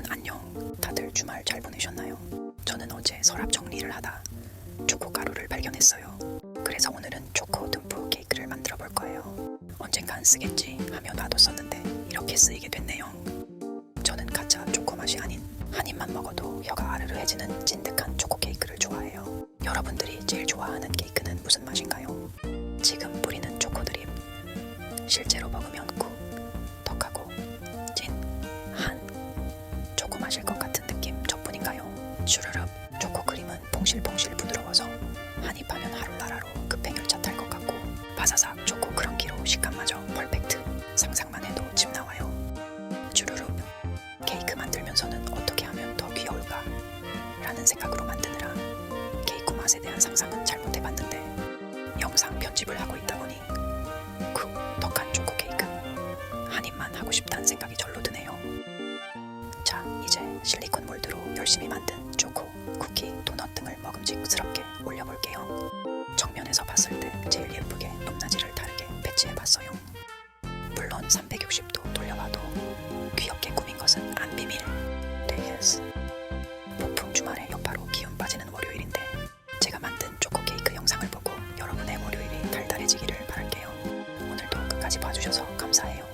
여러분 안녕. 다들 주말 잘 보내셨나요? 저는 어제 서랍 정리를 하다 초코 가루를 발견했어요. 그래서 오늘은 초코 듬프 케이크를 만들어 볼 거예요. 언젠간 쓰겠지 하며 놔뒀었는데 이렇게 쓰이게 됐네요. 저는 가짜 초코 맛이 아닌 한 입만 먹어도 혀가 아르르해지는 찐득한 초코 케이크를 좋아해요. 여러분들이 제일 좋아하는 케이크는 무슨 맛인가요? 지금 마실 것 같은 느낌 저뿐인가요? 슈르륵 초코 크림은 봉실봉실 부드러워서 한입 하면 하루나라로 급행열차 탈 것 같고 바사삭 초코 크런키로 식감마저 퍼펙트 상상만 해도 침 나와요. 슈르륵 케이크 만들면서는 어떻게 하면 더 귀여울까? 라는 생각으로 만드느라 케이크 맛에 대한 상상은 잘못해봤는데 영상 편집을 하고 있다 보니 쿡 덕한 초코 케이크. 한 입만 하고 싶다는 생각이 절로 드네요. 자, 이제 실리콘 몰드로 열심히 만든 초코, 쿠키, 도넛 등을 먹음직스럽게 올려볼게요. 정면에서 봤을 때 제일 예쁘게 높낮이를 다르게 배치해봤어요. 물론 360도 돌려봐도 귀엽게 꾸민 것은 안 비밀. 데이스. 폭풍 주말에 여파로 기운 빠지는 월요일인데 제가 만든 초코 케이크 영상을 보고 여러분의 월요일이 달달해지기를 바랄게요. 오늘도 끝까지 봐주셔서 감사해요.